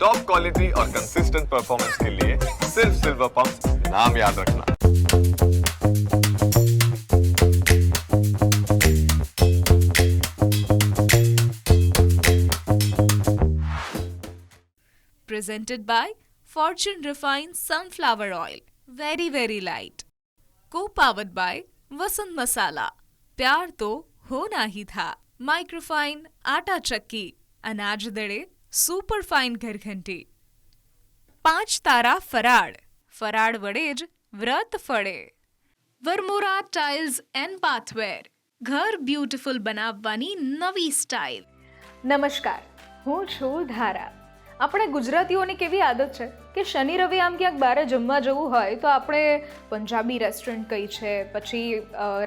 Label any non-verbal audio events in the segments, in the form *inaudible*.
Top quality और consistent performance के लिए सिर्फ़ सिल्वर पंप नाम याद रखना presented by Fortune Refined Sunflower Oil. Very, very light. Co powered by Vasant Masala. प्यार तो होना ही था माइक्रोफाइन आटा चक्की अनाज दड़े સુપર ફાઇન ઘરઘંટી. પાંચ તારા ફરાળ. ફરાળ વડે જ વ્રત ફળે. વરમોરા ટાઇલ્સ એન્ડ બાથવેર ઘર બ્યુટીફુલ બનાવવાની નવી સ્ટાઇલ. નમસ્કાર, હું છું ધારા. આપણે ગુજરાતીઓની કેવી આદત છે કે શનિ, રવિ આમ ક્યાંક બહાર જમવા જવું હોય તો આપણે પંજાબી રેસ્ટોરન્ટ કઈ છે, પછી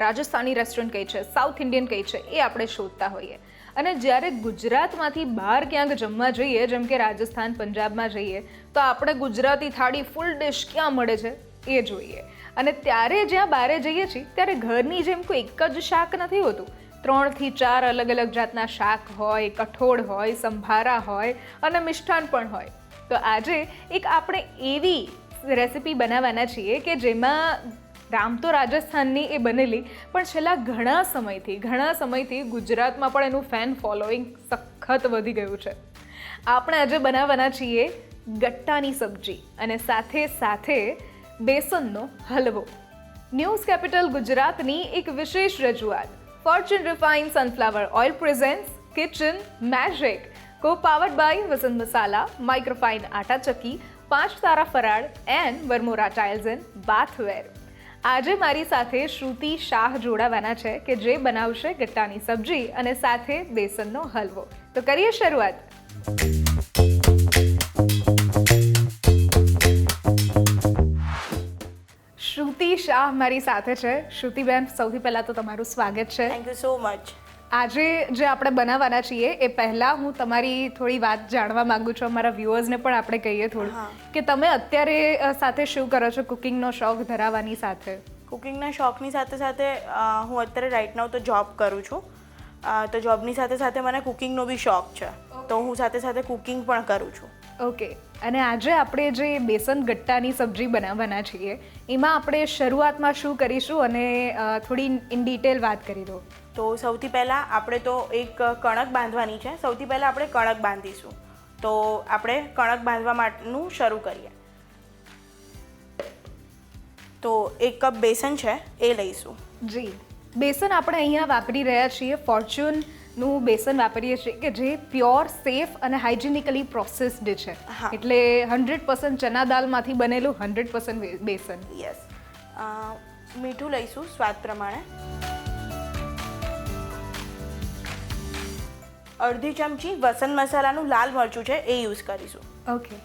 રાજસ્થાની રેસ્ટોરન્ટ કઈ છે સાઉથ ઇન્ડિયન કઈ છે એ આપણે શોધતા હોઈએ. અને જ્યારે ગુજરાતમાંથી બહાર ક્યાંક જમવા જઈએ, જેમ કે રાજસ્થાન, પંજાબમાં જઈએ, તો આપણે ગુજરાતી થાળી ફૂલ ડિશ ક્યાં મળે છે એ જોઈએ. અને ત્યારે જ્યાં બહારે જઈએ છીએ, ત્યારે ઘરની જેમ કોઈ એક જ શાક નથી હોતું. ત્રણથી ચાર અલગ અલગ જાતના શાક હોય, કઠોળ હોય, સંભારા હોય અને મિષ્ટાન પણ હોય. તો આજે એક આપણે એવી રેસિપી બનાવવાના છીએ કે જેમાં રામ તો રાજસ્થાનની એ બનેલી, પણ છેલ્લા ઘણા સમયથી ઘણા સમયથી ગુજરાતમાં પણ એનું ફેન ફોલોઈંગ સખત વધી ગયું છે. આપણે આજે બનાવવાના છીએ ગટ્ટાની સબ્જી અને સાથે સાથે બેસનનો હલવો. ન્યૂઝ કેપિટલ ગુજરાતની એક વિશેષ રજૂઆત. Fortune refine sunflower oil presents kitchen magic co powered by Vasant masala microfine atta ચક્કી પાંચ તારા ફરાળ and Varmora tiles and bathware આજે મારી સાથે શ્રુતિ શાહ જોડાવાના છે કે જે બનાવશે ગટ્ટાની સબ્જી અને સાથે બેસનનો હલવો. તો કરીએ શરૂઆત. શ્રુતિ શાહ મારી સાથે છે. શ્રુતિબેન, સૌથી પહેલાં તો તમારું સ્વાગત છે. થેન્ક યુ સો મચ આજે જે આપણે બનાવવાના છીએ એ પહેલાં હું તમારી થોડી વાત જાણવા માંગુ છું અમારા વ્યુઅર્સને પણ આપણે કહીએ થોડું. કે તમે અત્યારે સાથે શું કરો છો? કુકિંગનો શોખ ધરાવવાની સાથે? કુકિંગના શોખની સાથે સાથે હું અત્યારે રાઈટ નાવ તો જોબ કરું છું. તો જોબની સાથે સાથે મને કુકિંગનો બી શોખ છે. તો હું સાથે સાથે કુકિંગ પણ કરું છું. ઓકે. અને આજે આપણે જે બેસન ગટ્ટાની સબ્જી બનાવવાના છીએ એમાં આપણે શરૂઆતમાં શું કરીશું? અને થોડી ઇન ડિટેલ વાત કરી દો. તો સૌથી પહેલાં આપણે તો એક કણક બાંધવાની છે. સૌથી પહેલાં આપણે કણક બાંધીશું. તો આપણે કણક બાંધવા માટેનું શરૂ કરીએ. તો એક કપ બેસન છે એ લઈશું. જી. બેસન આપણે અહીંયા વાપરી રહ્યા છીએ. ફોર્ચ્યુનનું બેસન વાપરીએ છીએ કે જે પ્યોર સેફ અને હાઇજેનિકલી પ્રોસેસ્ડ છે. એટલે હંડ્રેડ પર્સન્ટ ચના દાલમાંથી બનેલું હંડ્રેડ પર્સન્ટ બેસન. યસ. મીઠું લઈશું સ્વાદ પ્રમાણે. અડધી ચમચી વસંત મસાલાનું લાલ મરચું છે એ યુઝ કરીશું. ઓકે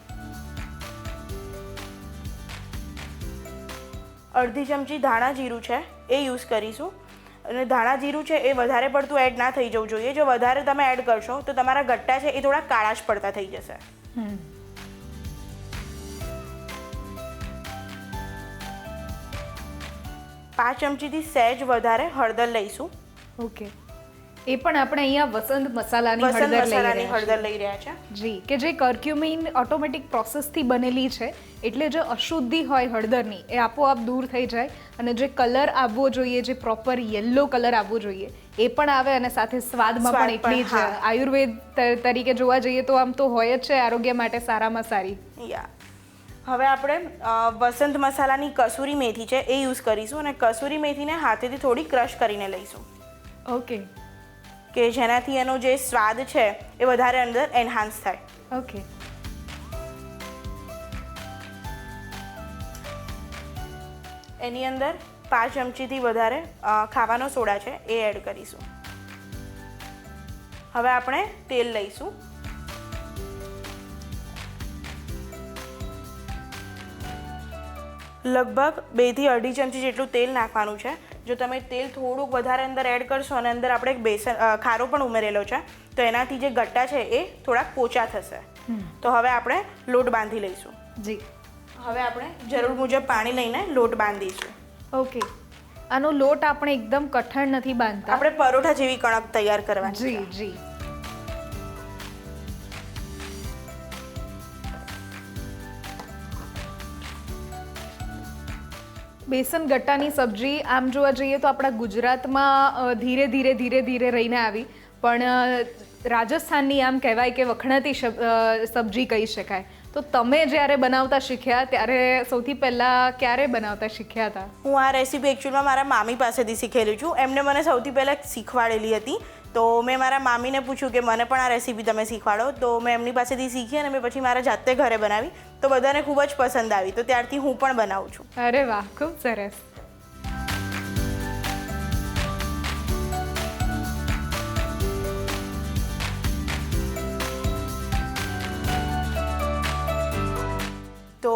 અડધી ચમચી ધાણા જીરું છે એ યુઝ કરીશું. અને ધાણા જીરું છે એ વધારે પડતું એડ ના થઈ જવું જોઈએ. જો વધારે તમે એડ કરશો તો તમારા ગટ્ટા છે એ થોડા કાળાશ પડતા થઈ જશે. પાંચ ચમચીથી સહેજ વધારે હળદર લઈશું. ઓકે એ પણ આપણે અહીંયા વસંત મસાલાની હળદર લઈ રહ્યા હળદર લઈ રહ્યા છે. છીએ જી કે જે કર્ક્યુમિન ઓટોમેટિક પ્રોસેસથી બનેલી છે એટલે જે અશુદ્ધિ હોય હળદરની એ આપોઆપ દૂર થઈ જાય અને જે કલર આવવો જોઈએ જે પ્રોપર યલો કલર આવવો જોઈએ એ પણ આવે અને સાથે સ્વાદમાં પણ એટલી જ આયુર્વેદ તરીકે જોવા જઈએ તો આમ તો હોય જ છે આરોગ્ય માટે સારામાં સારી. યા. હવે આપણે વસંત મસાલાની કસૂરી મેથી છે એ યુઝ કરીશું અને કસૂરી મેથીને હાથેથી થોડી ક્રશ કરીને લઈશું. ઓકે કે જેનાથી એનો જે સ્વાદ છે એ વધારે અંદર એન્હાન્સ થાય. ઓકે એની અંદર પાંચ ચમચીથી વધારે ખાવાનો સોડા છે એ એડ કરીશું. હવે આપણે તેલ લઈશું. લગભગ બેથી અઢી ચમચી જેટલું તેલ નાખવાનું છે. જો તમે તેલ થોડુંક વધારે અંદર એડ કરશો અને અંદર આપણે એક બેસન ખારો પણ ઉમેરેલો છે તો એનાથી જે ગટ્ટા છે એ થોડાક પોચા થશે. તો હવે આપણે લોટ બાંધી લઈશું. જી. હવે આપણે જરૂર મુજબ પાણી લઈને લોટ બાંધીશું. ઓકે. આનો લોટ આપણે એકદમ કઠણ નથી બાંધતા. આપણે પરોઠા જેવી કણક તૈયાર કરવાની જી જી. બેસન ગટ્ટાની સબ્જી, આમ જોવા જઈએ તો આપણા ગુજરાતમાં ધીરે ધીરે ધીરે ધીરે રહીને આવી. પણ રાજસ્થાનની આમ કહેવાય કે વખણાતી સબ્જી કહી શકાય. તો તમે જ્યારે બનાવતા શીખ્યા, ત્યારે સૌથી પહેલાં ક્યારે બનાવતા શીખ્યા હતા? હું આ રેસીપી એકચ્યુઅલમાં મારા મામી પાસેથી શીખેલી છું. એમને મને સૌથી પહેલાં શીખવાડેલી હતી તો મેં મારા મામીને પૂછ્યું કે મને પણ આ રેસીપી તમે શીખવાડો. તો મેં એમની પાસેથી શીખી અને મેં પછી મારા જાતે ઘરે બનાવી. તો બધાને ખૂબ જ પસંદ આવી. તો ત્યારથી હું પણ બનાવું છું. અરે વાહ ખૂબ સરસ. તો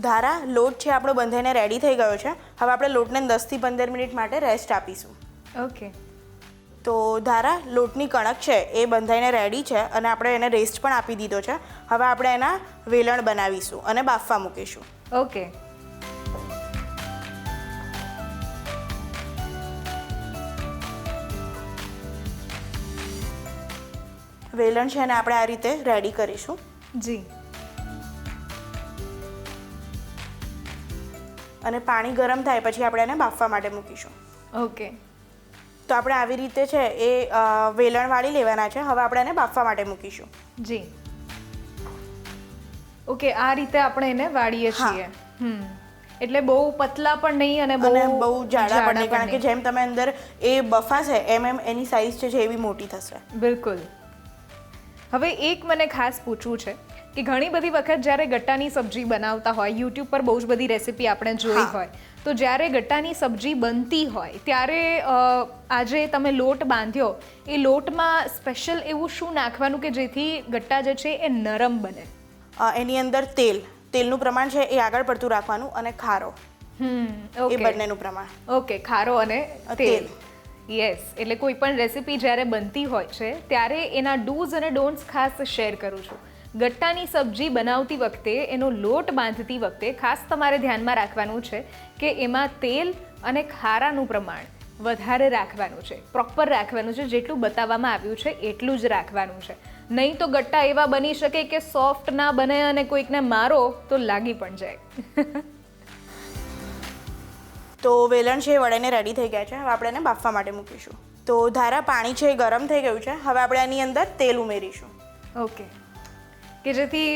ધારા લોટ છે આપણો બંધાઈને રેડી થઈ ગયો છે. હવે આપણે લોટને દસથી પંદર મિનિટ માટે રેસ્ટ આપીશું. ઓકે તો ધારા લોટની કણક છે એ બંધાઈને રેડી છે અને આપણે એને રેસ્ટ પણ આપી દીધો છે. હવે આપણે એના વેલણ બનાવીશું અને બાફવા મૂકીશું. ઓકે વેલણ છે એને આપણે આ રીતે રેડી કરીશું. જી. અને પાણી ગરમ થાય પછી આપણે એને બાફવા માટે મૂકીશું. ઓકે તો આપણે આવી રીતે છે એ વેલણ વાળી લેવાના છે. હવે આપણે એને બાફવા માટે મૂકીશું. જી. ઓકે આ રીતે આપણે એને વાળીએ છીએ. હમ. એટલે બહુ પતલા પણ નહીં અને બહુ બહુ જાડા પણ નહીં. કારણ કે જેમ તમે અંદર એ બફાશે એમ એમ એની સાઈઝ છે જે એવી મોટી થશે. બિલકુલ. હવે એક મને ખાસ પૂછવું છે. કે ઘણી બધી વખત જ્યારે ગટ્ટાની સબ્જી બનાવતા હોય યુટ્યુબ પર બહુ જ બધી રેસીપી આપણે જોઈ હોય તો જ્યારે ગટ્ટાની સબ્જી બનતી હોય ત્યારે આજે તમે લોટ બાંધ્યો એ લોટમાં સ્પેશિયલ એવું શું નાખવાનું કે જેથી ગટ્ટા જે છે એ નરમ બને? એની અંદર તેલ. તેલનું પ્રમાણ છે એ આગળ પડતું રાખવાનું અને ખારો. એ બંનેનું પ્રમાણ. ઓકે ખારો અને તેલ. યસ એટલે કોઈ પણ રેસીપી જ્યારે બનતી હોય છે ત્યારે એના ડૂઝ અને ડોન્ટ્સ ખાસ શેર કરું છું. ગટ્ટાની સબ્જી બનાવતી વખતે એનો લોટ બાંધતી વખતે ખાસ તમારે ધ્યાનમાં રાખવાનું છે કે એમાં તેલ અને ખારાનું પ્રમાણ વધારે રાખવાનું છે. પ્રોપર રાખવાનું છે. જેટલું બતાવવામાં આવ્યું છે એટલું જ રાખવાનું છે. નહીં તો ગટ્ટા એવા બની શકે કે સોફ્ટ ના બને અને કોઈકને મારો તો લાગી પણ જાય. *laughs* તો વેલણ છે એ રેડી થઈ ગયા છે. હવે આપણે એને બાફવા માટે મૂકીશું. તો ધારા પાણી છે એ ગરમ થઈ ગયું છે. હવે આપણે એની અંદર તેલ ઉમેરીશું. ઓકે કે જેથી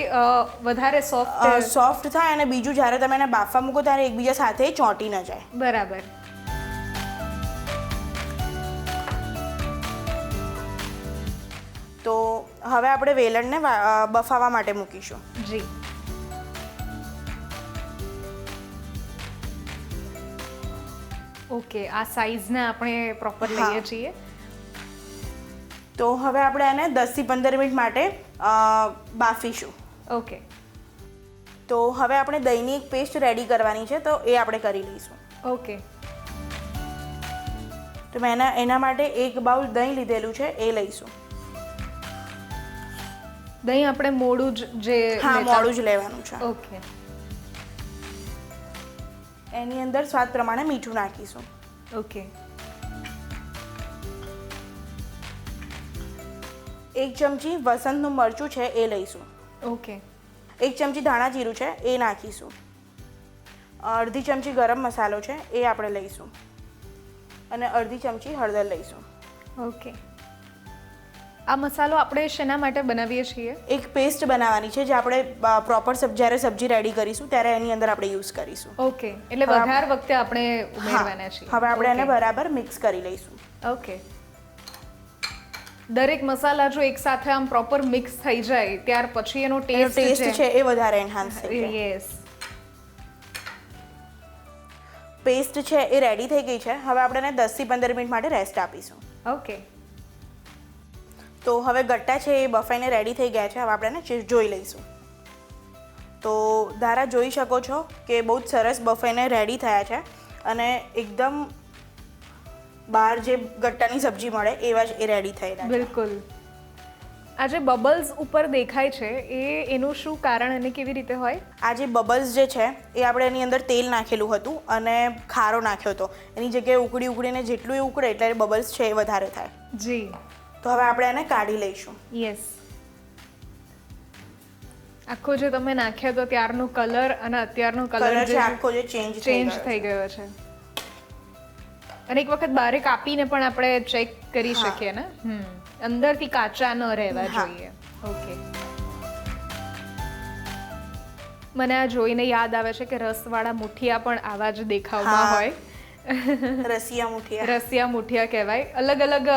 વધારે સોફ્ટ સોફ્ટ થાય અને બીજું જ્યારે તમે એને બાફવા મૂકો ત્યારે એકબીજા સાથે ચોંટી ન જાય. બરાબર. તો હવે આપણે વેલણને બફાવા માટે મૂકીશું. જી. ઓકે આ સાઈઝને આપણે પ્રોપર લઈએ છીએ. તો હવે આપણે એને દસથી પંદર મિનિટ માટે બાફીશું. ઓકે. તો હવે આપણે દહીંની એક પેસ્ટ રેડી કરવાની છે તો એ આપણે કરી લઈશું. ઓકે. તો મેં એના એના માટે એક બાઉલ દહીં લીધેલું છે એ લઈશું. દહીં આપણે મોડું જ જે હા મોડું જ લેવાનું છે. ઓકે. એની અંદર સ્વાદ પ્રમાણે મીઠું નાખીશું. ઓકે. એક ચમચી વસંતનું મરચું છે એ લઈશું. ઓકે. એક ચમચી ધાણા જીરું છે એ નાખીશું. અડધી ચમચી ગરમ મસાલો છે એ આપણે લઈશું. અને અડધી ચમચી હળદર લઈશું. ઓકે. આ મસાલો આપણે શેના માટે બનાવીએ છીએ? એક પેસ્ટ બનાવવાની છે જે આપણે પ્રોપર સબ જ્યારે સબ્જી રેડી કરીશું ત્યારે એની અંદર આપણે યુઝ કરીશું. ઓકે. એટલે વધારે વખતે આપણે ઉમેરવાના છીએ. હવે આપણે એને બરાબર મિક્સ કરી લઈશું. ઓકે. દરેક મસાલા જો એક સાથે આમ પ્રોપર મિક્સ થઈ જાય ત્યાર પછી એનો ટેસ્ટ ટેસ્ટ છે એ વધારે એન્હાન્સ થઈ જાય. યસ પેસ્ટ છે એ રેડી થઈ ગઈ છે. હવે આપણે એને દસથી પંદર મિનિટ માટે રેસ્ટ આપીશું. ઓકે તો હવે ગટ્ટા છે એ બફાઈને રેડી થઈ ગયા છે. હવે આપણે એને જોઈ લઈશું. તો ધારા જોઈ શકો છો કે બહુ જ સરસ બફાઈને રેડી થયા છે. અને એકદમ બહાર જે ગટ્ટાની સબ્જી મળે એવા જ એ રેડી થયેલા બિલકુલ. આ જે બબલ્સ ઉપર દેખાય છે એ એનું શું કારણ અને કેવી રીતે હોય? આ જે બબલ્સ જે છે એ આપણે એની અંદર તેલ નાખેલું હતું અને ખારો નાખ્યો હતો. એની જગ્યાએ ઉકળી ઉકળીને જેટલું એ ઉકળે એટલે બબલ્સ છે એ વધારે થાય. જી. તો હવે આપણે એને કાઢી લઈશું. યસ આખો જે તમે નાખ્યો હતો ત્યારનો કલર અને અત્યારનો કલર છે જે આખો જે ચેન્જ ચેન્જ થઈ ગયો છે. અને એક વખત બારે કાપીને પણ આપણે ચેક કરી શકીએ ને? હમ. અંદરથી કાચા ન રહેવા જોઈએ. ઓકે. મને આ જોઈને યાદ આવે છે કે રસવાળા મુઠિયા પણ આવા જ દેખાવમાં હોય. રસિયા મુઠિયા. રસિયા મુઠિયા કહેવાય. અલગ અલગ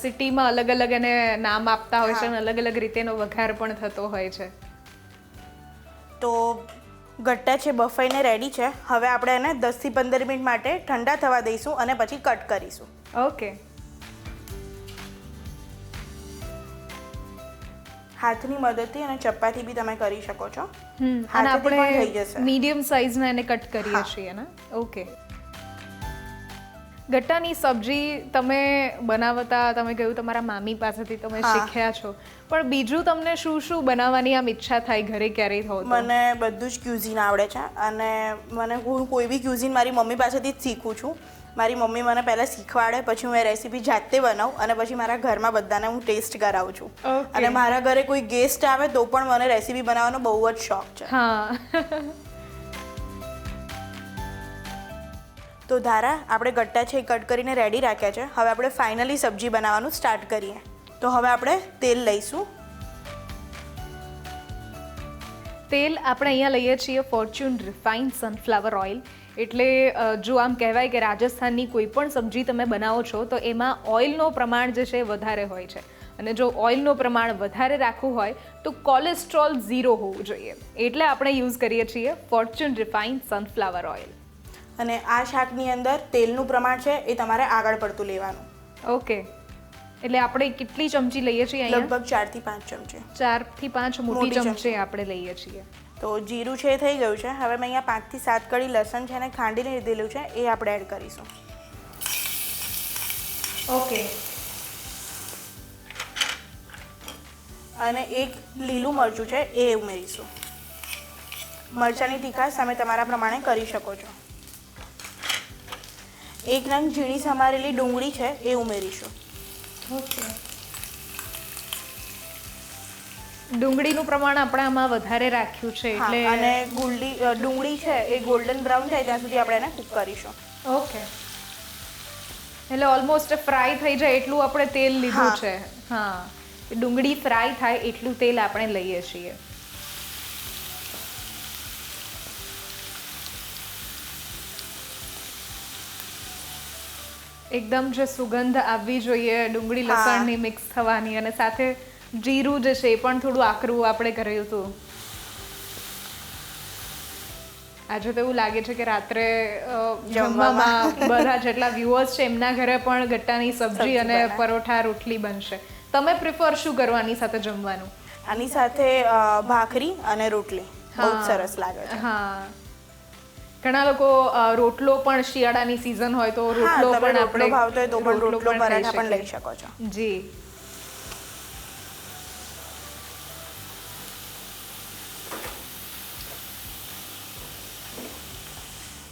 સિટીમાં અલગ અલગ એને નામ આપતા હોય છે અને અલગ અલગ રીતે એનો વઘાર પણ થતો હોય છે. તો ગટ્ટા છે બફાઈને રેડી છે. હવે આપણે એને દસથી પંદર મિનિટ માટે ઠંડા થવા દઈશું અને પછી કટ કરીશું. ઓકે હાથની મદદથી અને ચપ્પાથી બી તમે કરી શકો છો. હમ અને થઈ આપણે જશે. મીડિયમ સાઇઝના એને કટ કરીએ. છીએ ને? ઓકે ગટ્ટાની સબ્જી તમે બનાવતા તમે કહ્યું તમારા મામી પાસેથી તમે શીખ્યા છો. પણ બીજું તમને શું શું બનાવવાની આમ ઈચ્છા થાય ઘરે ક્યારેય થો મને બધું જ ક્યુઝિન આવડે છે અને મને હું કોઈ બી ક્યુઝિન મારી મમ્મી પાસેથી જ શીખું છું. મારી મમ્મી મને પહેલાં શીખવાડે પછી હું એ રેસીપી જાતે બનાવું અને પછી મારા ઘરમાં બધાને હું ટેસ્ટ કરાવું છું. અને મારા ઘરે કોઈ ગેસ્ટ આવે તો પણ મને રેસીપી બનાવવાનો બહુ જ શોખ છે. હા. *laughs* તો ધારા, આપણે ગટ્ટા છે એ કટ કરીને રેડી રાખ્યા છે. હવે આપણે ફાઇનલી સબ્જી બનાવવાનું સ્ટાર્ટ કરીએ. તો હવે આપણે તેલ લઈશું. તેલ આપણે અહીંયા લઈએ છીએ ફોર્ચ્યુન રિફાઇન્ડ સનફ્લાવર ઓઇલ એટલે જો આમ કહેવાય કે રાજસ્થાનની કોઈ પણ સબ્જી તમે બનાવો છો, તો એમાં ઓઇલનો પ્રમાણ જે છે વધારે હોય છે. અને જો ઓઇલનું પ્રમાણ વધારે રાખવું હોય, તો કોલેસ્ટ્રોલ ઝીરો હોવું જોઈએ. એટલે આપણે યુઝ કરીએ છીએ ફોર્ચ્યુન રિફાઇન્ડ સનફ્લાવર ઓઇલ અને આ શાકની અંદર તેલનું પ્રમાણ છે એ તમારે આગળ પડતું લેવાનું. ઓકે. એટલે આપણે કેટલી ચમચી લઈએ છીએ લગભગ ચારથી પાંચ ચમચી. ચારથી પાંચ મોટી ચમચી. આપણે લઈએ છીએ. તો જીરું છે એ થઈ ગયું છે. હવે મેં અહીંયા પાંચથી સાત કળી લસણ છે અને ખાંડીને લીધેલું છે એ આપણે એડ કરીશું. ઓકે. અને એક લીલું મરચું છે એ ઉમેરીશું. મરચાંની તીખાશ તમે તમારા પ્રમાણે કરી શકો છો. એક નંગ ઝીણી સમારેલી ડુંગળી છે એ ઉમેરીશું. ઓકે. ડુંગળીનું પ્રમાણ આપણે આમાં વધારે રાખ્યું છે એટલે અને ગુલ્ડી ડુંગળી છે એ ગોલ્ડન બ્રાઉન થાય ત્યાં સુધી આપણે એને કૂક કરીશું. ઓકે. એટલે ઓલમોસ્ટ ફ્રાય થઈ જાય એટલું આપણે તેલ લીધું છે. હા. ડુંગળી ફ્રાય થાય એટલું તેલ આપણે લઈએ છીએ. એકદમ જે સુગંધ આવવી જોઈએ ડુંગળી. લસણની મિક્સ થવાની અને સાથે જીરું જે છે એ પણ થોડું આકરું આપણે કર્યું હતું આજે તો એવું લાગે છે કે રાત્રે જમવામાં. બધા જેટલા વ્યુઅર્સ છે એમના ઘરે પણ ગટ્ટાની સબ્જી સબ્જી અને પરોઠા રોટલી બનશે. તમે પ્રિફર શું કરવાની સાથે જમવાનું? આની સાથે ભાખરી અને રોટલી. બહુ સરસ લાગે છે. હા. ઘણા લોકો રોટલો પણ શિયાળાની સિઝન હોય તો રોટલો પણ આપણે ભાવતો હોય તો પણ રોટલો પરાઠા પણ લઈ શકો છો. જી.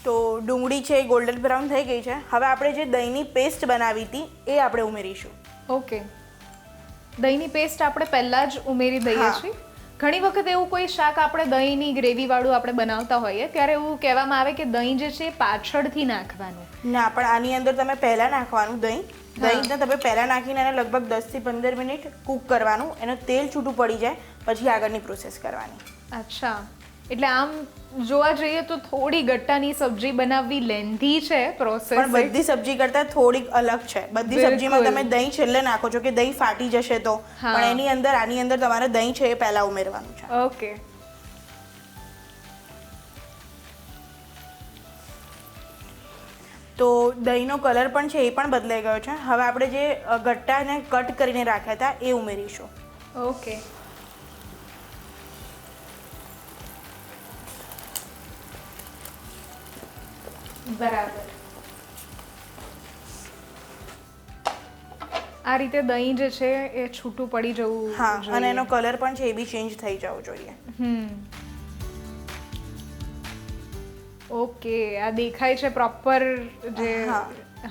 તો ડુંગળી છે એ ગોલ્ડન બ્રાઉન થઈ ગઈ છે. હવે આપણે જે દહીંની પેસ્ટ બનાવી હતી એ આપણે ઉમેરીશું. ઓકે. દહીંની પેસ્ટ આપણે પહેલા જ ઉમેરી દઈએ છીએ. ઘણી વખત એવું કોઈ શાક આપણે દહીંની ગ્રેવીવાળું આપણે બનાવતા હોઈએ ત્યારે એવું કહેવામાં આવે કે દહીં જે છે એ પાછળથી નાખવાનું. ના પણ આની અંદર તમે પહેલાં નાખવાનું દહીં. દહીંને તમે પહેલાં નાખીને એને લગભગ દસથી પંદર મિનિટ કૂક કરવાનું. એનું તેલ છૂટું પડી જાય પછી આગળની પ્રોસેસ કરવાની. અચ્છા. એટલે આમ જોવા જઈએ તો થોડી ગટ્ટાની સબ્જી બનાવવી લેન્ધી છે પ્રોસેસ પણ બધી સબ્જી કરતા થોડીક અલગ છે. બધી સબ્જીમાં તમે દહીં છેલ્લે નાખો છો કે દહીં ફાટી જશે તો? પણ એની અંદર આની અંદર તમારે દહીં છે એ પહેલા ઉમેરવાનું છે. ઓકે. તો દહીંનો કલર પણ છે એ પણ બદલાઈ ગયો છે. હવે આપણે જે ગટ્ટાને કટ કરીને રાખ્યા હતા એ ઉમેરીશું. ઓકે. બરાબર. આ રીતે દહીં જે છે એ છૂટું પડી જવું હા અને એનો કલર પણ છે એ બી ચેન્જ થઈ જવો જોઈએ. હમ. ઓકે આ દેખાય છે પ્રોપર જે હા.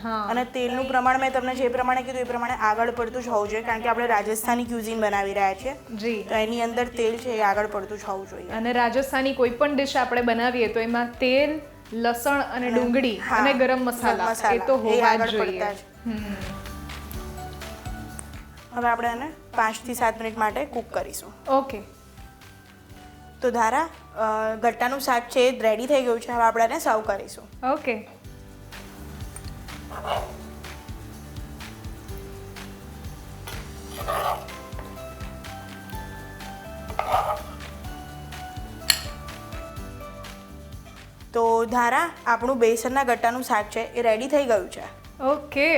હા. અને તેલનું પ્રમાણ મેં તમને જે પ્રમાણે કીધું એ પ્રમાણે આગળ પડતું જ હોવું જોઈએ કારણ કે આપણે રાજસ્થાની ક્યુઝિન બનાવી રહ્યા છીએ. જી. તો એની અંદર તેલ છે એ આગળ પડતું જ હોવું જોઈએ. અને રાજસ્થાની કોઈ પણ ડિશ આપણે બનાવીએ તો એમાં તેલ લસણ અને ડુંગળી અને ગરમ મસાલા. એ તો હોવા જ. જોઈએ હવે આપણે આને પાંચથી સાત મિનિટ માટે કૂક કરીશું. ઓકે. તો ધારા ગટ્ટાનું શાક છે એ રેડી થઈ ગયું છે. હવે આપણે એને સર્વ કરીશું. ઓકે. તો ધારા આપણું બેસનના ગટ્ટાનું શાક છે એ રેડી થઈ ગયું છે. ઓકે.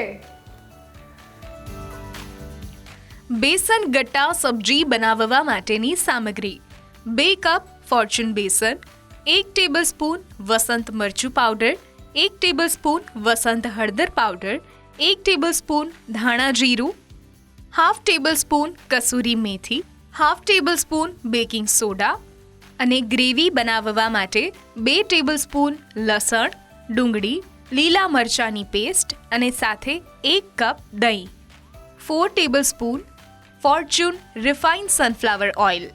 બેસન ગટ્ટા સબ્જી બનાવવા માટેની સામગ્રી. બે કપ ફોર્ચ્યુન બેસન એક ટેબલસ્પૂન વસંત મરચું પાવડર એક ટેબલસ્પૂન વસંત હળદર પાવડર એક ટેબલસ્પૂન ધાણા જીરું હાફ ટેબલસ્પૂન કસૂરી મેથી હાફ ટેબલસ્પૂન બેકિંગ સોડા અને ગ્રેવી બનાવવા માટે બે ટેબલસ્પૂન લસણ, ડુંગળી, લીલા મરચાંની પેસ્ટ અને સાથે એક કપ દહીં. Four tablespoon Fortune refined sunflower oil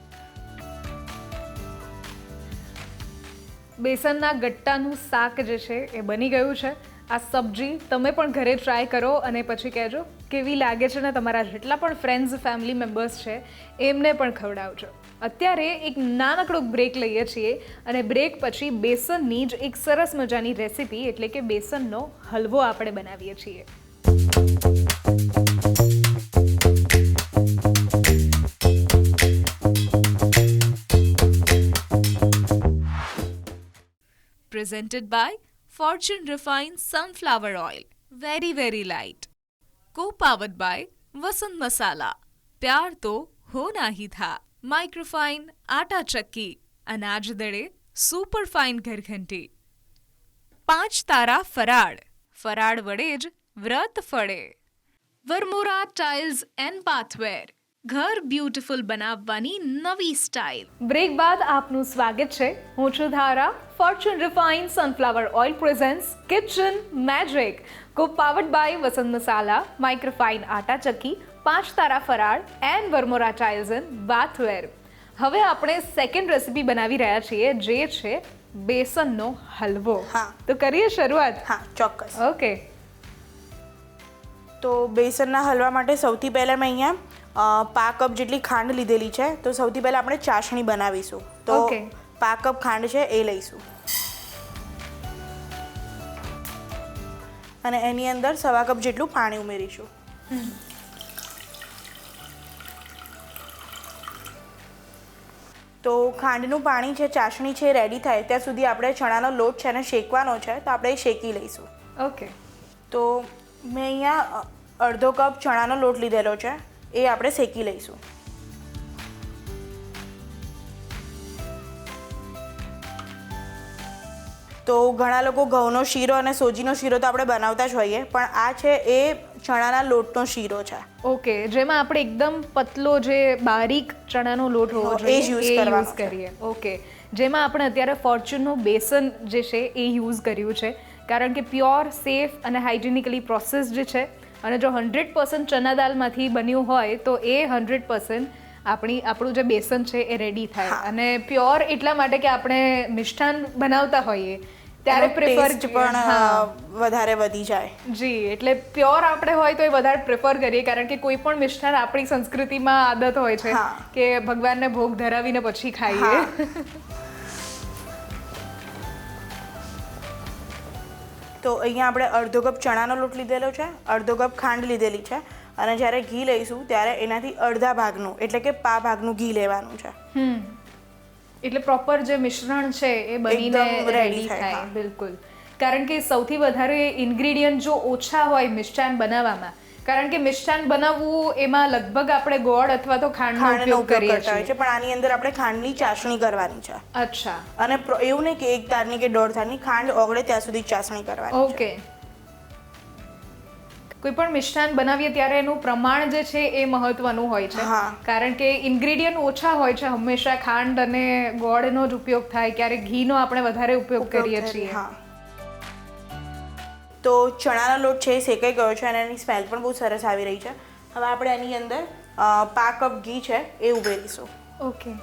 બેસનના ગટ્ટાનું શાક જે છે એ બની ગયું છે. આ સબ્જી તમે પણ ઘરે ટ્રાય કરો અને પછી કહેજો કેવી લાગે છે ને તમારા જેટલા પણ ફ્રેન્ડ્સ ફેમિલી મેમ્બર્સ છે, એમને પણ ખવડાવજો. અત્યારે એક નાનકડો બ્રેક લઈએ છીએ અને બ્રેક પછી બેસનની જ એક સરસ મજાની રેસીપી એટલે કે બેસનનો હલવો આપણે બનાવીએ છીએ presented by Fortune Refined Sunflower Oil. Very, very light. Co-powered by Vasant Masala. प्यार तो होना ही था માઇક્રોફાઇન આટા ચક્કી અનાજ દળે સુપરફાઇન ઘરઘંટી પાંચ તારા ફરાળ ફરાળ વડે જ વ્રત ફળે વરમોરા ટાઇલ્સ એન્ડ બાથવેર ઘર બ્યુટીફુલ બનાવવાની નવી સ્ટાઇલ બ્રેક બાદ આપનું સ્વાગત છે હું છું Dhara Fortune refine sunflower oil presents kitchen magic co powered by Vasant masala microfine atta chakki પાંચ તારા ફરાળ એન્ડ વર્મોરા એન્ડ બાથવેર હવે આપણે સેકન્ડ રેસીપી બનાવી રહ્યા છીએ જે છે બેસનનો હલવો. હા. તો કરીએ શરૂઆત? હા ચોક્કસ. ઓકે તો બેસનના હલવા માટે સૌથી પહેલાં મેં અહીંયા અ, પા કપ જેટલી ખાંડ લીધેલી છે તો સૌથી પહેલાં આપણે ચાસણી બનાવીશું. તો Okay. પા કપ ખાંડ છે એ લઈશું. અને એની અંદર સવા કપ જેટલું પાણી ઉમેરીશું. તો ખાંડનું પાણી છે ચાસણી છે રેડી થાય ત્યાં સુધી આપણે ચણાનો લોટ છે એને શેકવાનો છે તો આપણે એ શેકી લઈશું. ઓકે. તો મેં અહીંયા અડધો કપ ચણાનો લોટ લીધેલો છે એ આપણે શેકી લઈશું. તો ઘણા લોકો ઘઉંનો શીરો અને સોજીનો શીરો તો આપણે બનાવતા જ હોઈએ પણ આ છે એ ચણાના લોટનો શીરો છે. ઓકે જેમાં આપણે એકદમ પતલો જે બારીક ચણાનો લોટ હોવો જોઈએ એ યુઝ કરીએ. ઓકે જેમાં આપણે અત્યારે ફોર્ચ્યુનનું બેસન જે છે એ યુઝ કર્યું છે. કારણ કે પ્યોર સેફ અને હાઇજેનિકલી પ્રોસેસ જે છે અને જો હંડ્રેડ પર્સન્ટ ચણા દાલમાંથી બન્યું હોય તો એ હંડ્રેડ પર્સન્ટ આપણી આપણું જે બેસન છે એ રેડી થાય. અને પ્યોર એટલા માટે કે આપણે મિષ્ઠાન બનાવતા હોઈએ ત્યારે પ્રેફર પણ વધારે વધી જાય. જી એટલે પ્યોર આપણે હોય તો એ વધારે પ્રેફર કરીએ કારણ કે કોઈ પણ મિષ્ટાન આપણી સંસ્કૃતિમાં આદત હોય છે કે ભગવાનને ભોગ ધરાવીને પછી ખાઈએ. તો અહીંયા આપણે અડધો કપ ચણાનો લોટ લીધેલો છે અડધો કપ ખાંડ લીધેલી છે અને જ્યારે ઘી લઈશું ત્યારે એનાથી અડધા ભાગનું એટલે કે પા ભાગનું ઘી લેવાનું છે. હમ. એટલે પ્રોપર જે મિશ્રણ છે એ બનીને રેડી થાય, બિલકુલ. કારણ કે સૌથી વધારે ઇન્ગ્રેડિયન્ટ જો ઓછા હોય મિષ્ટાન બનાવવામાં કારણ કે મિષ્ટાન બનાવવું એમાં લગભગ આપણે ગોળ અથવા તો ખાંડનો ઉપયોગ કરીએ છીએ. પણ આની અંદર આપણે ખાંડની ચાસણી કરવાની છે. અચ્છા. અને એવું નહીં કે એક તારની કે દોઢ તારની ખાંડ ઓગળે ત્યાં સુધી ચાસણી કરવાની ઓકે કોઈ પણ મિષ્ટાન બનાવીએ ત્યારે એનું પ્રમાણ જે છે એ મહત્વનું હોય છે. કારણ કે ઇન્ગ્રેડિયન્ટ ઓછા હોય છે હંમેશા ખાંડ અને ગોળનો જ ઉપયોગ થાય ક્યારેક ઘીનો આપણે વધારે ઉપયોગ કરીએ છીએ. હા. તો ચણાનો લોટ છે એ શેકાઈ ગયો છે અને એની સ્મેલ પણ બહુ સરસ આવી રહી છે. હવે આપણે એની અંદર પાક પા કપ ઘી છે એ ઉમેરીશું. ઓકે.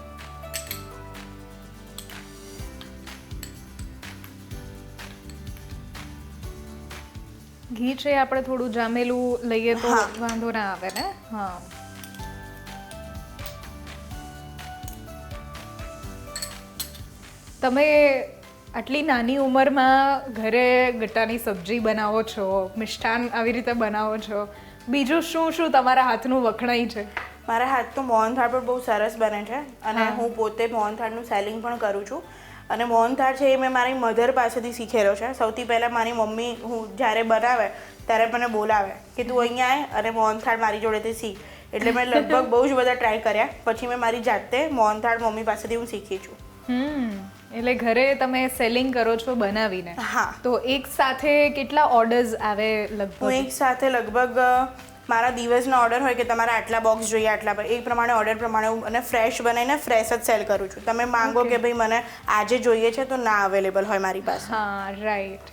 ઘી છે આપણે થોડું જામેલું લઈએ તો વાંધો ના આવે ને? હા. તમે આટલી નાની ઉંમરમાં ઘરે ગટ્ટાની સબ્જી બનાવો છો મિષ્ટાન આવી રીતે બનાવો છો બીજું શું શું તમારા હાથનું વખણાય છે? મારા હાથનું મોહનથાળ પણ બહુ સરસ બને છે અને હું પોતે મોહનથાળનું સેલિંગ પણ કરું છું. અને મોહનથાળ છે એ મેં મારી મધર પાસેથી શીખેલો છે. સૌથી પહેલાં મારી મમ્મી હું જ્યારે બનાવે ત્યારે મને બોલાવે કે તું અહીંયા આય અને મોહનથાળ મારી જોડેથી શીખ. એટલે મેં લગભગ બહુ જ બધા ટ્રાય કર્યા. પછી મેં મારી જાતે મોહનથાળ મમ્મી પાસેથી હું શીખી છું. એટલે ઘરે તમે સેલિંગ કરો છો બનાવીને. હા. તો એક સાથે કેટલા ઓર્ડર્સ આવે લગભગ? એક સાથે લગભગ મારા દિવસનો ઓર્ડર હોય કે તમારે આટલા બોક્સ જોઈએ આટલા એ પ્રમાણે ઓર્ડર પ્રમાણે હું અને ફ્રેશ બનાવીને ફ્રેશ જ સેલ કરું છું. તમે માંગો કે ભાઈ મને આજે જોઈએ છે તો ના અવેલેબલ હોય મારી પાસે. હા રાઈટ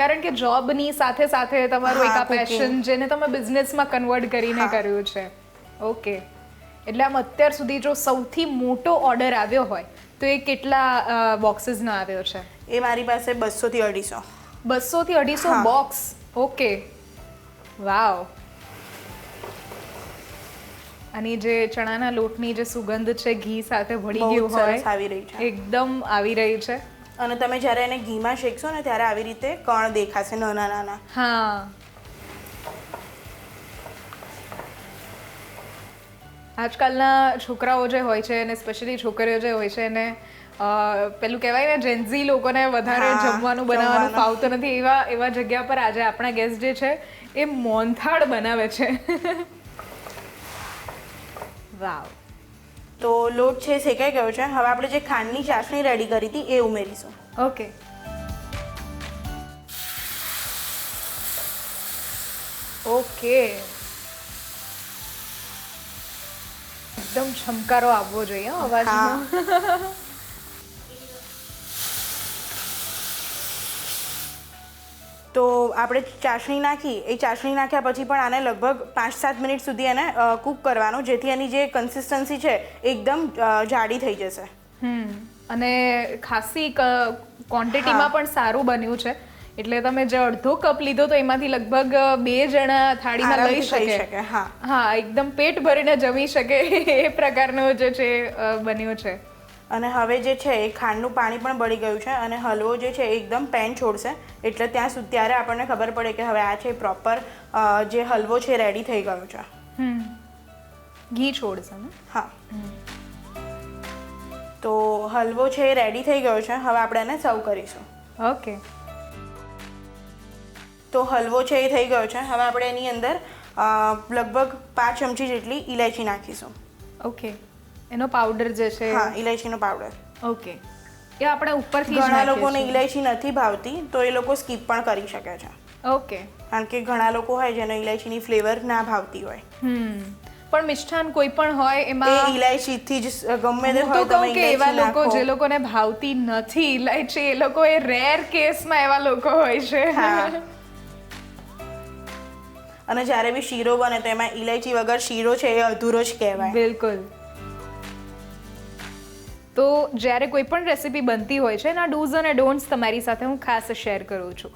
કારણ કે જોબની સાથે સાથે તમારું એક આ પેશન જેને તમે બિઝનેસમાં કન્વર્ટ કરીને કર્યું છે. ઓકે એટલે આમ અત્યાર સુધી જો સૌથી મોટો ઓર્ડર આવ્યો હોય તો એ કેટલા બોક્સીસનો આવ્યો છે? એ મારી પાસે બસોથી અઢીસો. બસોથી અઢીસો બોક્સ ઓકે વાવ આની જે ચણાના લોટની જે સુગંધ છે ઘી સાથે ભળી ગયું હોય આવી રહી છે. એકદમ આવી રહી છે. અને તમે જ્યારે એને ઘીમાં શેકશો ને ત્યારે આવી રીતે કણ દેખાશે નાના નાના. હા. આજકાલના છોકરાઓ જે હોય છે અને સ્પેશિયલી છોકરીઓ જે હોય છે એને પેલું કહેવાય ને જેન્ઝી લોકોને વધારે જમવાનું બનાવવાનું ફાવતું નથી. એવા એવા જગ્યા પર આજે આપણા ગેસ્ટ જે છે એ મોનથાળ બનાવે છે. વાવ. તો લોટ છે શેકાઈ ગયો છે. હવે આપણે જે ખાંડની ચાસણી રેડી કરી હતી એ ઉમેરીશું. ઓકે ઓકે એકદમ છમકારો આવવો જોઈએ અવાજમાં. તો આપણે ચાસણી નાખી એ ચાસણી નાખ્યા પછી પણ આને લગભગ પાંચ સાત મિનિટ સુધી એને કૂક કરવાનું જેથી એની જે કન્સિસ્ટન્સી છે એકદમ જાડી થઈ જશે. હમ. અને ખાસી ક્વોન્ટિટીમાં પણ સારું બન્યું છે. એટલે તમે જે અડધો કપ લીધો તો એમાંથી લગભગ બે જણા થાળીમાં લઈ શકે. હા. હા એકદમ પેટ ભરીને જમી શકે એ પ્રકારનું જે છે બન્યું છે. અને હવે જે છે એ ખાંડનું પાણી પણ બળી ગયું છે અને હલવો જે છે એ એકદમ પેન છોડશે. એટલે ત્યાં સુધી ત્યારે આપણને ખબર પડે કે હવે આ છે પ્રોપર જે હલવો છે રેડી થઈ ગયો છે. હમ. ઘી છોડશે ને? હા. તો હલવો છે એ રેડી થઈ ગયો છે. હવે આપણે એને સર્વ કરીશું. ઓકે તો હલવો છે એ થઈ ગયો છે. હવે આપણે એની અંદર લગભગ પાંચ ચમચી જેટલી ઇલાયચી નાખીશું. ઓકે એનો પાવડર જે છે. હા ઇલાયચીનો પાવડર ઓકે એ આપણે ઉપરથી ઘણા લોકોને ઇલાયચી નથી ભાવતી તો એ લોકો સ્કીપ પણ કરી શકે છે. ઓકે કારણ કે ઘણા લોકો હોય જેને ઇલાયચીની ફ્લેવર ના ભાવતી હોય. પણ મિષ્ઠાન કોઈ પણ હોય એમાં ઇલાયચીથી જ ગમે તો હોય તમે કે એવા લોકો જે લોકોને ભાવતી નથી ઇલાયચી એ લોકો એ રેર કેસમાં એવા લોકો હોય છે. હા. અને જ્યારે બી શીરો બને તો એમાં ઇલાયચી વગર શીરો છે એ અધૂરો જ કહેવાય. બિલકુલ. તો જ્યારે કોઈ પણ રેસીપી બનતી હોય છે, એના ડૂઝ અને ડોન્ટ્સ તમારી સાથે હું ખાસ શેર કરું છું.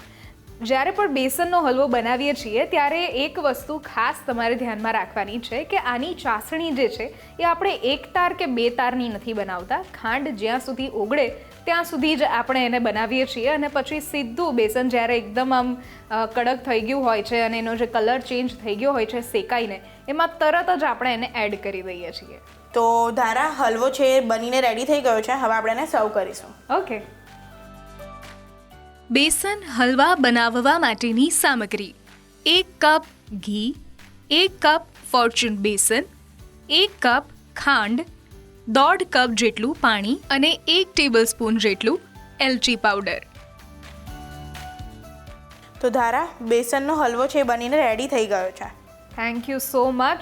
જ્યારે પણ બેસનનો હલવો બનાવીએ છીએ, ત્યારે એક વસ્તુ ખાસ તમારે ધ્યાનમાં રાખવાની છે કે આની ચાસણી જે છે, એ આપણે એક તાર કે બે તારની નથી બનાવતા. ખાંડ જ્યાં સુધી ઓગળે, ત્યાં સુધી જ આપણે એને બનાવીએ છીએ અને પછી સીધું બેસન જ્યારે એકદમ આમ કડક થઈ ગયું હોય છે અને એનો જે કલર ચેન્જ થઈ ગયો હોય છે, શેકાઈને, એમાં તરત જ આપણે એને એડ કરી દઈએ છીએ. તો ધારા હલવો છે એ બનીને રેડી થઈ ગયો છે. હવે આપણે એને સર્વ કરીશું. ઓકે બેસન હલવા બનાવવા માટેની સામગ્રી. એક કપ ઘી એક કપ ફોર્ચ્યુન બેસન એક કપ ખાંડ દોઢ કપ જેટલું પાણી અને એક ટેબલ સ્પૂન જેટલું એલચી પાવડર તો ધારા બેસનનો હલવો છે એ બનીને રેડી થઈ ગયો છે. થેન્ક યુ સો મચ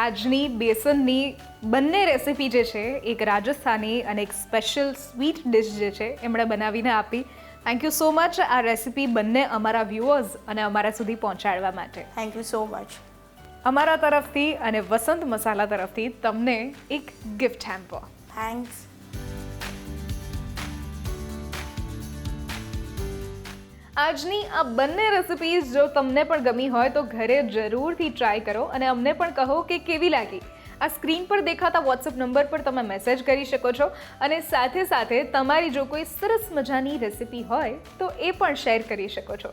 આજની બેસનની બંને રેસિપી જે છે એક રાજસ્થાની અને એક સ્પેશિયલ સ્વીટ ડિશ જે છે એમણે બનાવીને આપી. થેન્ક યુ સો મચ આ રેસિપી બંને અમારા વ્યુઅર્સ અને અમારા સુધી પહોંચાડવા માટે. થેન્ક યુ સો મચ અમારા તરફથી અને વસંત મસાલા તરફથી તમને એક ગિફ્ટ હેમ્પર થેન્ક્સ આજની આ બંને રેસિપીઝ જો તમને પણ ગમી હોય તો ઘરે જરૂરથી ટ્રાય કરો અને અમને પણ કહો કે કેવી લાગી. આ સ્ક્રીન પર દેખાતા વોટ્સઅપ નંબર પર તમે મેસેજ કરી શકો છો અને સાથે સાથે તમારી જો કોઈ સરસ મજાની રેસિપી હોય તો એ પણ શેર કરી શકો છો.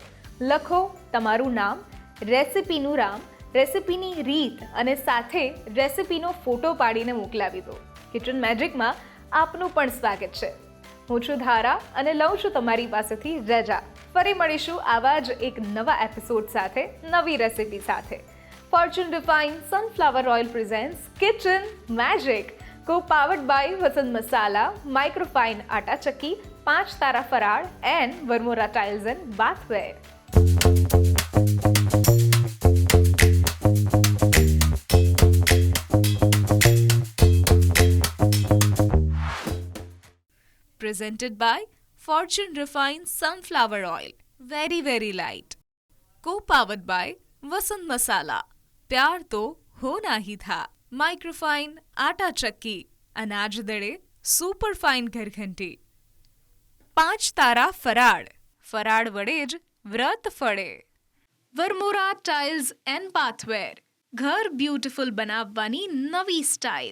લખો તમારું નામ રેસિપીનું રામ રેસિપીની રીત અને સાથે રેસિપીનો ફોટો પાડીને મોકલાવી દો. કિચન મેજિકમાં આપનું પણ સ્વાગત છે. હું છું ધારા અને લઉં છું તમારી પાસેથી રજા. ફરી મળીશું આવા જ એક નવા એપિસોડ સાથે, નવી રેસિપી સાથે. Fortune refine sunflower oil presents kitchen magic co powered by Vasant masala microfine atta ચક્કી પાંચ તારા ફરાળ and Varmora tiles and bathware presented by Fortune Refined Sunflower Oil. Very, very light. Co powered by Vasant Masala. પ્યાર તો હોના હી થા microfine આટા ચક્કી અનાજ દળે super fine ઘરઘંટી પાંચ તારા ફરાળ ફરાળ વડે જ વ્રત ફળે વરમોરા ટાઇલ્સ એન્ડ પાથવેર ઘર બ્યુટીફુલ બનાવવાની નવી સ્ટાઇલ